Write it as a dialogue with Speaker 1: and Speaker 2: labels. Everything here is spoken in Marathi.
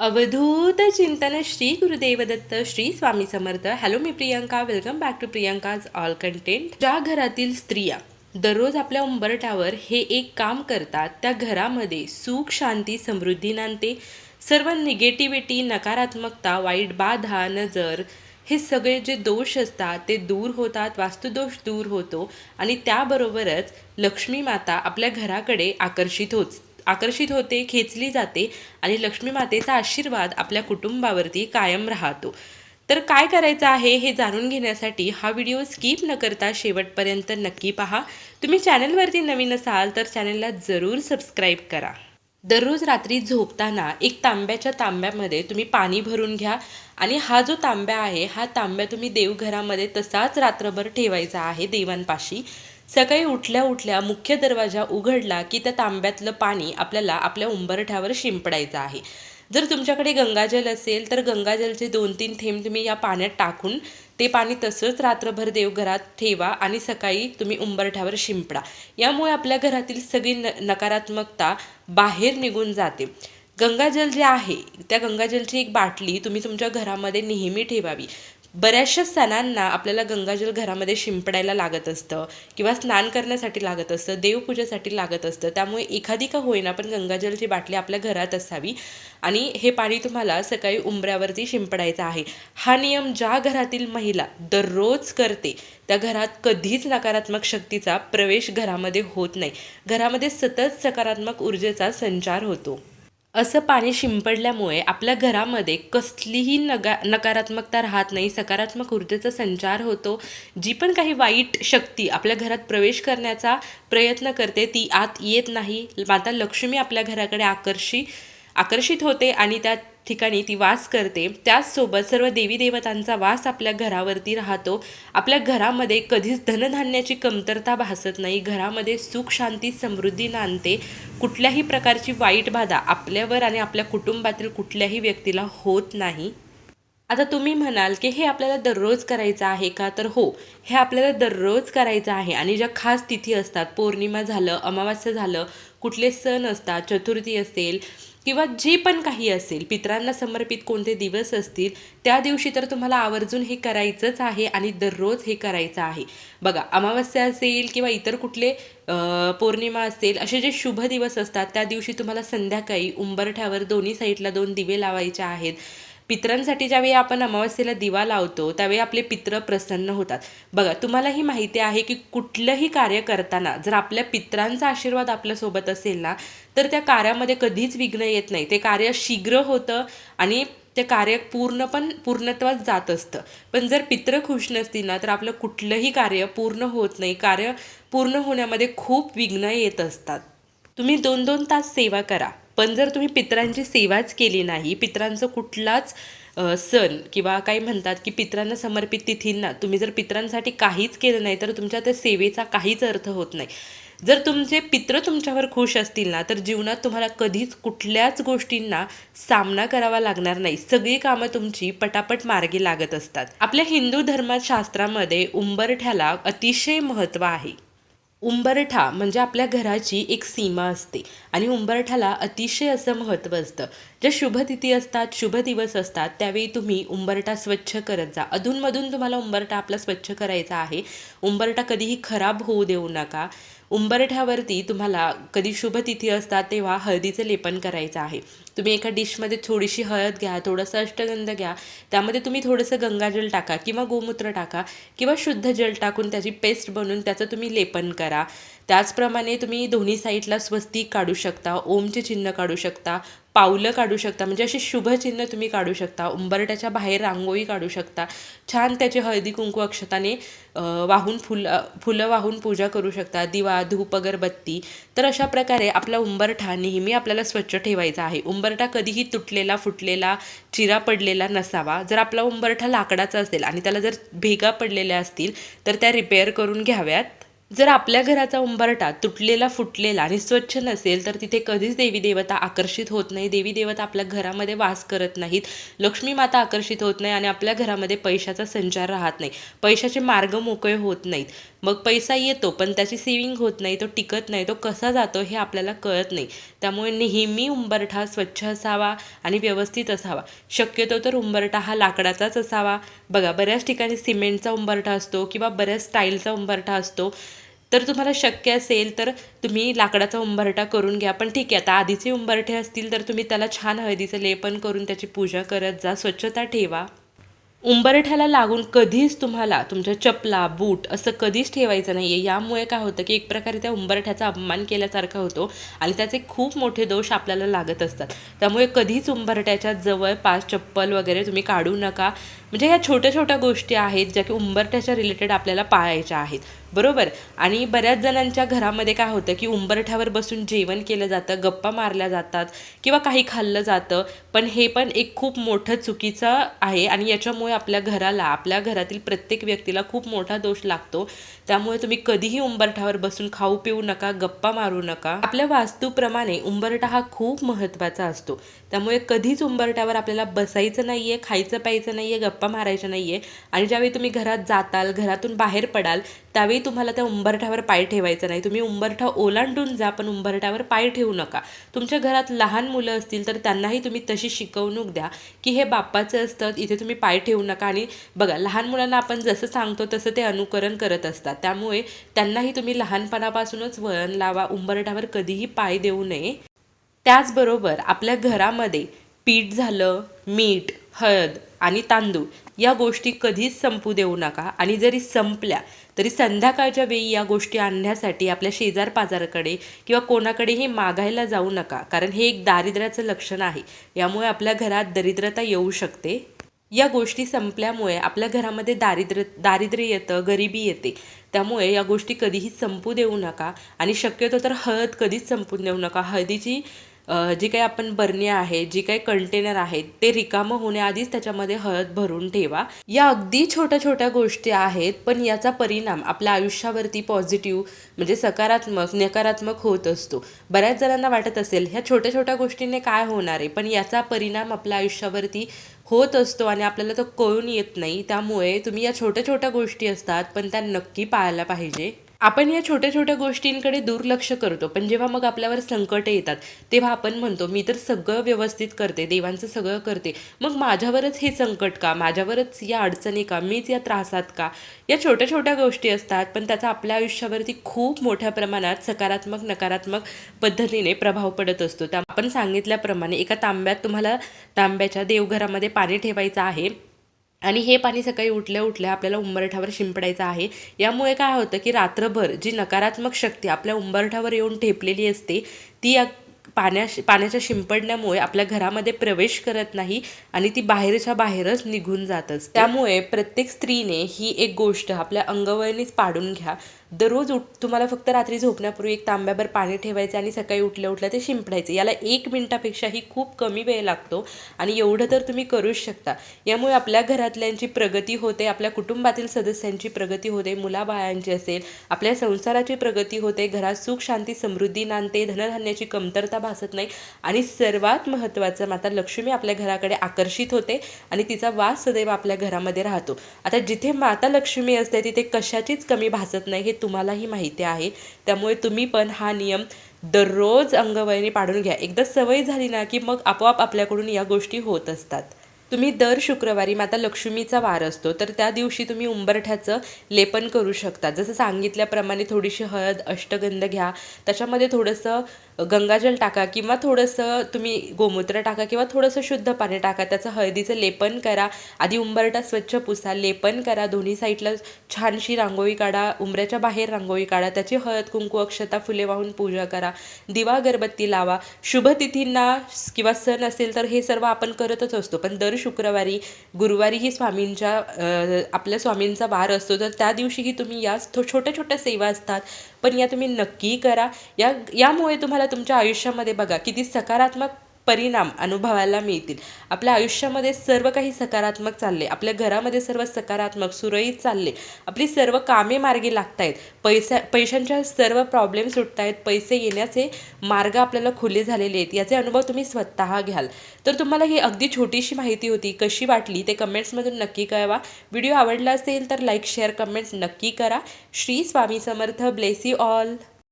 Speaker 1: अवधूत चिंतन Shri Gurudev Datta Shri Swami Samarth. Hello me Priyanka. Welcome back to Priyanka's all content ज्या घरातील स्त्रिया दररोज आपल्या उंबरठ्यावर हे एक काम करतात त्या घरामध्ये सुख शांती समृद्धी नांदते. सर्व निगेटिव्हिटी नकारात्मकता वाईट बाधा नजर हे सगळे जे दोष असतात ते दूर होतात वास्तुदोष दूर होतो आणि त्याबरोबरच लक्ष्मी माता आपल्या घराकडे आकर्षित होत आकर्षित होते खेचली जाते आणि लक्ष्मी मातेचा आशीर्वाद आपल्या कुटुंबावरती कायम राहतो. तर काय करायचं आहे हे जाणून घेण्यासाठी हा व्हिडिओ स्किप न करता शेवटपर्यंत नक्की पहा. तुम्ही चॅनलवरती नवीन असाल तर चॅनलला जरूर सबस्क्राईब करा. दररोज रात्री झोपताना एक तांब्याच्या तांब्यामध्ये तुम्ही पाणी भरून घ्या आणि हा जो तांब्या आहे हा तांब्या तुम्ही देवघरामध्ये तसाच रात्रभर ठेवायचा आहे देवांपाशी. सकाळी उठल्या उठल्या मुख्य दरवाजा उघडला की त्या तांब्यातलं पाणी आपल्याला आपल्या उंबरठ्यावर शिंपडायचं आहे. जर तुमच्याकडे गंगाजल असेल तर गंगाजलचे दोन तीन थेंब तुम्ही या पाण्यात टाकून ते पाणी तसंच रात्रभर देवघरात ठेवा आणि सकाळी तुम्ही उंबरठ्यावर शिंपडा. यामुळे आपल्या घरातील सगळी न नकारात्मकता बाहेर निघून जाते. गंगाजल जे आहे त्या गंगाजलची एक बाटली तुम्ही तुमच्या घरामध्ये नेहमी ठेवावी. बऱ्याचशा सणांना आपल्याला गंगाजल घरामध्ये शिंपडायला लागत असतं किंवा स्नान करण्यासाठी लागत असतं देवपूजेसाठी लागत असतं. त्यामुळे एखादी का होईना पण गंगाजलची बाटली आपल्या घरात असावी. आणि हे पाणी तुम्हाला सकाळी उंबऱ्यावरती शिंपडायचं आहे. हा नियम ज्या घरातील महिला दररोज करते त्या घरात कधीच नकारात्मक शक्तीचा प्रवेश घरामध्ये होत नाही. घरामध्ये सतत सकारात्मक ऊर्जेचा संचार होतो. असं पाणी शिंपडल्यामुळे आपल्या घरामध्ये कसलीही नगा नकारात्मकता राहत नाही सकारात्मक ऊर्जेचा संचार होतो. जी पण काही वाईट शक्ती आपल्या घरात प्रवेश करण्याचा प्रयत्न करते ती आत येत नाही. माता लक्ष्मी आपल्या घराकडे आकर्षी आकर्षित होते आणि त्या ठिकाणी ती वास करते. त्याचसोबत सर्व देवी देवतांचा वास आपल्या घरावरती राहतो. आपल्या घरामध्ये कधीच धनधान्याची कमतरता भासत नाही. घरामध्ये सुख शांती समृद्धी नांदते. कुठल्याही प्रकारची वाईट बाधा आपल्यावर आणि आपल्या कुटुंबातील कुठल्याही व्यक्तीला होत नाही. आता तुम्ही म्हणाल की हे आपल्याला दररोज करायचं आहे का? तर हो हे आपल्याला दररोज करायचं आहे. आणि ज्या खास तिथी असतात पौर्णिमा झालं अमावास्या झालं कुठले सण असतात चतुर्थी असेल किंवा जे पण काही असेल पितरांना समर्पित कोणते दिवस असतील त्या दिवशी तर तुम्हाला आवर्जून हे करायचंच आहे आणि दररोज हे करायचं आहे. बघा अमावस्या असेल किंवा इतर कुठले पौर्णिमा असेल असे जे शुभ दिवस असतात त्या दिवशी तुम्हाला संध्याकाळी उंबरठ्यावर दोन्ही साईडला दोन दिवे लावायचे आहेत. पितरांसाठी ज्यावेळी आपण अमावस्येला दिवा लावतो त्यावेळी आपले पित्र प्रसन्न होतात. बघा तुम्हाला ही माहिती आहे की कुठलंही कार्य करताना जर आपल्या पित्रांचा आशीर्वाद आपल्यासोबत असेल ना तर त्या कार्यामध्ये कधीच विघ्न येत नाही. ते कार्य शीघ्र होतं आणि ते कार्य पूर्ण पण पूर्णत्वात जात असतं. पण जर पित्र खुश नसतील ना तर आपलं कुठलंही कार्य पूर्ण होत नाही. कार्य पूर्ण होण्यामध्ये खूप विघ्न येत असतात. तुम्ही दोन दोन तास सेवा करा. पण जर तुम्ही पितरांची सेवाच केली नाही पित्रांचं कुठलाच सण किंवा काही म्हणतात की पित्रांना समर्पित तिथींना तुम्ही जर पितरांसाठी काहीच केलं नाही तर तुमच्या त्या सेवेचा काहीच अर्थ होत नाही. जर तुमचे पित्र तुमच्यावर खुश असतील ना तर जीवनात तुम्हाला कधीच कुठल्याच गोष्टींना सामना करावा लागणार नाही. सगळी कामं तुमची पटापट मार्गी लागत असतात. आपल्या हिंदू धर्मात शास्त्रामध्ये उंबरठ्याला अतिशय महत्त्व आहे. उंबरठा म्हणजे आपल्या घराची एक सीमा असते. आणि उंबरठ्याला अतिशय असं महत्त्व असतं. ज्या शुभतिथी असतात शुभ दिवस असतात त्यावेळी तुम्ही उंबरठा स्वच्छ करत जा. अधूनमधून तुम्हाला उंबरठा आपला स्वच्छ करायचा आहे. उंबरठा कधीही खराब होऊ देऊ नका. उंबरठ्यावरती तुम्हाला कधी शुभतिथी असतात तेव्हा हळदीचं लेपन करायचं आहे. तुम्ही एका डिशमध्ये थोडीशी हळद घ्या थोडंसं अष्टगंध घ्या त्यामध्ये तुम्ही थोडंसं गंगाजल टाका किंवा गोमूत्र टाका किंवा शुद्ध जल टाकून त्याची पेस्ट बनवून त्याचं तुम्ही लेपन करा. त्याचप्रमाणे तुम्ही दोन्ही साईडला स्वस्तिक काढू शकता ओमचे चिन्ह काढू शकता पावलं काढू शकता म्हणजे अशी शुभचिन्ह तुम्ही काढू शकता उंबरट्याच्या बाहेर रांगोळी काढू शकता छान त्याचे हळदी कुंकू अक्षताने वाहून फुलं फुलं वाहून पूजा करू शकता दिवा धूप अगरबत्ती. तर अशा प्रकारे आपला उंबरठा नेहमी आपल्याला स्वच्छ ठेवायचा आहे. उंबर उंबरठा कधीही तुटलेला फुटलेला चिरा पडलेला नसावा. जर आपला उंबरठा लाकडाचा असेल आणि त्याला जर भेगा पडलेल्या असतील तर त्या रिपेअर करून घ्याव्यात. जर आपल्या घराचा उंबरठा तुटलेला फुटलेला आणि स्वच्छ नसेल तर तिथे कधीच देवी देवता आकर्षित होत नाही. देवी देवता आपल्या घरामध्ये वास करत नाहीत. लक्ष्मी माता आकर्षित होत नाही आणि आपल्या घरामध्ये पैशाचा संचार राहत नाही. पैशाचे मार्ग मोकळे होत नाहीत. मग पैसा येतो पण त्याची सेविंग होत नाही तो टिकत नाही तो कसा जातो हे आपल्याला कळत नाही. त्यामुळे नेहमी उंबरठा स्वच्छ असावा आणि व्यवस्थित असावा. शक्यतो तर उंबरठा हा लाकडाचाच असावा. बघा बऱ्याच ठिकाणी सिमेंटचा उंबरठा असतो किंवा बऱ्याच स्टाईलचा उंबरठा असतो. तर तुम्हाला शक्य असेल तर तुम्ही लाकडाचा उंबरठा करून घ्या. पण ठीक आहे आता आधीचे उंबरठे असतील तर तुम्ही त्याला छान हळदीचं लेपन करून त्याची पूजा करत जा. स्वच्छता ठेवा. उंबरठ्याला लागून कधीच तुम्हाला तुमच्या चपला बूट असं कधीच ठेवायचं नाही आहे यामुळे काय होतं की एक प्रकारे त्या उंबरठ्याचा अपमान केल्यासारखा होतो आणि त्याचे खूप मोठे दोष आपल्याला लागत असतात. त्यामुळे कधीच उंबरठ्याच्या जवळ पाच चप्पल वगैरे तुम्ही काढू नका. म्हणजे ह्या छोट्या छोट्या गोष्टी आहेत ज्या की उंबरठ्याच्या रिलेटेड आपल्याला पाळायच्या आहेत. बरोबर. आणि बऱ्याच जणांच्या घरामध्ये काय होतं की उंबरठ्यावर बसून जेवण केलं जातं गप्पा मारल्या जातात किंवा काही खाल्लं जातं. पण हे पण एक खूप मोठं चुकीचं आहे आणि याच्यामुळे आपल्या घराला आपल्या घरातील प्रत्येक व्यक्तीला खूप मोठा दोष लागतो. त्यामुळे तुम्ही कधीही उंबरठ्यावर बसून खाऊ पिऊ नका गप्पा मारू नका. आपल्या वास्तूप्रमाणे उंबरठा हा खूप महत्त्वाचा असतो. त्यामुळे कधीच उंबरठ्यावर आपल्याला बसायचं नाही आहे खायचं प्यायचं नाही आहे गप्पा मारायचं नाही आहे आणि ज्यावेळी तुम्ही घरात जाताल घरातून बाहेर पडाल त्यावेळी तुम्हाला त्या उंबरठ्यावर पाय ठेवायचा नाही. तुम्ही उंबरठा ओलांडून जा पण उंबरठ्यावर पाय ठेवू नका. तुमच्या घरात लहान मुलं असतील तर त्यांनाही तुम्ही तशी शिकवणूक द्या की हे बाप्पाचं असतं इथे तुम्ही पाय ठेवू नका. आणि बघा लहान मुलांना आपण जसं सांगतो तसं ते अनुकरण करत असतात. त्यामुळे त्यांनाही तुम्ही लहानपणापासूनच वळण लावा. उंबरठ्यावर कधीही पाय देऊ नये. त्याचबरोबर आपल्या घरामध्ये पीठ झालं मीठ हळद आणि तांदूळ या गोष्टी कधीच संपू देऊ नका. आणि जरी संपल्या तरी संध्याकाळच्या वेळी या गोष्टी आणण्यासाठी आपल्या शेजार पाजाराकडे किंवा कोणाकडेही मागायला जाऊ नका. कारण हे एक दारिद्र्याचं लक्षण आहे. यामुळे आपल्या घरात दरिद्रता येऊ शकते. या गोष्टी संपल्यामुळे आपल्या घरामध्ये दारिद्र्य दारिद्र्य येतं गरिबी येते. त्यामुळे या गोष्टी कधीही संपू देऊ नका. आणि शक्यतो तर हळद कधीच संपून देऊ नका. हळदीची जी काही आपण बरणी आहे जी काही कंटेनर आहेत ते रिकामं होण्याआधीच त्याच्यामध्ये हळद भरून ठेवा. या अगदी छोट्या छोट्या गोष्टी आहेत पण याचा परिणाम आपल्या आयुष्यावरती पॉझिटिव्ह म्हणजे सकारात्मक नकारात्मक होत असतो. बऱ्याच जणांना वाटत असेल ह्या छोट्या छोट्या गोष्टींनी काय होणार आहे? पण याचा परिणाम आपल्या आयुष्यावरती होत असतो आणि आपल्याला तो कळून येत नाही. त्यामुळे तुम्ही या छोट्या छोट्या गोष्टी असतात पण त्या नक्की पाळायला पाहिजे. आपण या छोट्या छोट्या गोष्टींकडे दुर्लक्ष करतो पण जेव्हा मग आपल्यावर संकट येतात तेव्हा आपण म्हणतो मी तर सगळं व्यवस्थित करते देवांचं सगळं करते. मग माझ्यावरच हे संकट का? माझ्यावरच या अडचणी का? मीच या त्रासात का? या छोट्या छोट्या गोष्टी असतात पण त्याचा आपल्या आयुष्यावरती खूप मोठ्या प्रमाणात सकारात्मक नकारात्मक पद्धतीने प्रभाव पडत असतो. त्या आपण सांगितल्याप्रमाणे एका तांब्यात तुम्हाला तांब्याच्या देवघरामध्ये पाणी ठेवायचं आहे. आणि हे पाणी सकाळी उठल्या उठल्या आपल्याला उंबरठ्यावर शिंपडायचं आहे. यामुळे काय होतं की रात्रभर जी नकारात्मक शक्ती आपल्या उंबरठ्यावर येऊन ठेपलेली असते ती या पाण्या पाण्याच्या शिंपडण्यामुळे आपल्या घरामध्ये प्रवेश करत नाही आणि ती बाहेरच्या बाहेरच निघून जातच त्यामुळे प्रत्येक स्त्रीने ही एक गोष्ट आपल्या अंगवळणीच पाडून घ्या. दररोज उठ तुम्हाला फक्त रात्री झोपण्यापूर्वी एक तांब्याभर पाणी ठेवायचं आणि सकाळी उठल्या उठल्या ते शिंपडायचं. याला एक मिनटापेक्षाही खूप कमी वेळ लागतो आणि एवढं तर तुम्ही करूच शकता. यामुळे आपल्या घरातल्यांची प्रगती होते आपल्या कुटुंबातील सदस्यांची प्रगती होते मुलाबाळांची असेल आपल्या संसाराची प्रगती होते घरात सुख शांती समृद्धी नांदते धनधान्याची कमतरता भासत नाही आणि सर्वात महत्त्वाचं माता लक्ष्मी आपल्या घराकडे आकर्षित होते आणि तिचा वास सदैव आपल्या घरामध्ये राहतो. आता जिथे माता लक्ष्मी असते तिथे कशाचीच कमी भासत नाही हे तुम्हालाही माहिती आहे. त्यामुळे तुम्ही पण हा नियम दररोज अंगवळणी पाडून घ्या. एकदा सवय झाली ना की मग आपोआप आपल्याकडून या गोष्टी होत असतात. तुम्ही दर शुक्रवारी माता लक्ष्मीचा वार असतो तर त्या दिवशी तुम्ही उंबरठ्याचं लेपन करू शकता. जसं सांगितल्याप्रमाणे थोडीशी हळद अष्टगंध घ्या. त्याच्यामध्ये थोडंसं गंगाजल टाका किंवा थोडंसं तुम्ही गोमूत्र टाका किंवा थोडंसं शुद्ध पाणी टाका. त्याचं हळदीचं लेपन करा. आधी उंबरटा स्वच्छ पुसा लेपन करा. दोन्ही साईडला छानशी रांगोळी काढा. उंबऱ्याच्या बाहेर रांगोळी काढा. त्याची हळद कुंकू अक्षता फुले वाहून पूजा करा. दिवा अगरबत्ती लावा. शुभतिथींना किंवा सण असेल तर हे सर्व आपण करतच असतो. पण दर शुक्रवारी गुरुवारीही स्वामींच्या आपल्या स्वामींचा वार असतो. तर त्या दिवशीही तुम्ही या छोट्या छोट्या सेवा असतात. पण या तुम्ही नक्की करा. या यामुळे तुम्हाला तुमच्या आयुष्यामध्ये बघा किती सकारात्मक परिणाम अनुभवायला मिळतील. आपल्या आयुष्यामध्ये सर्व काही सकारात्मक चालले. आपल्या घरामध्ये सर्व सकारात्मक सुरळीत चालले. आपली सर्व कामे मार्गी लागत आहेत पैसा पैशांच्या सर्व प्रॉब्लेम सुटत आहेत पैसे येण्याचे मार्ग आपल्याला खुले झालेले आहेत. याचे अनुभव तुम्ही स्वतः घ्याल. तर तुम्हाला ही अगदी छोटीशी माहिती होती. कशी वाटली ते कमेंट्समधून नक्की कळवा. व्हिडिओ आवडला असेल तर लाईक शेअर कमेंट्स नक्की करा. Shri Swami Samarth. Bless you all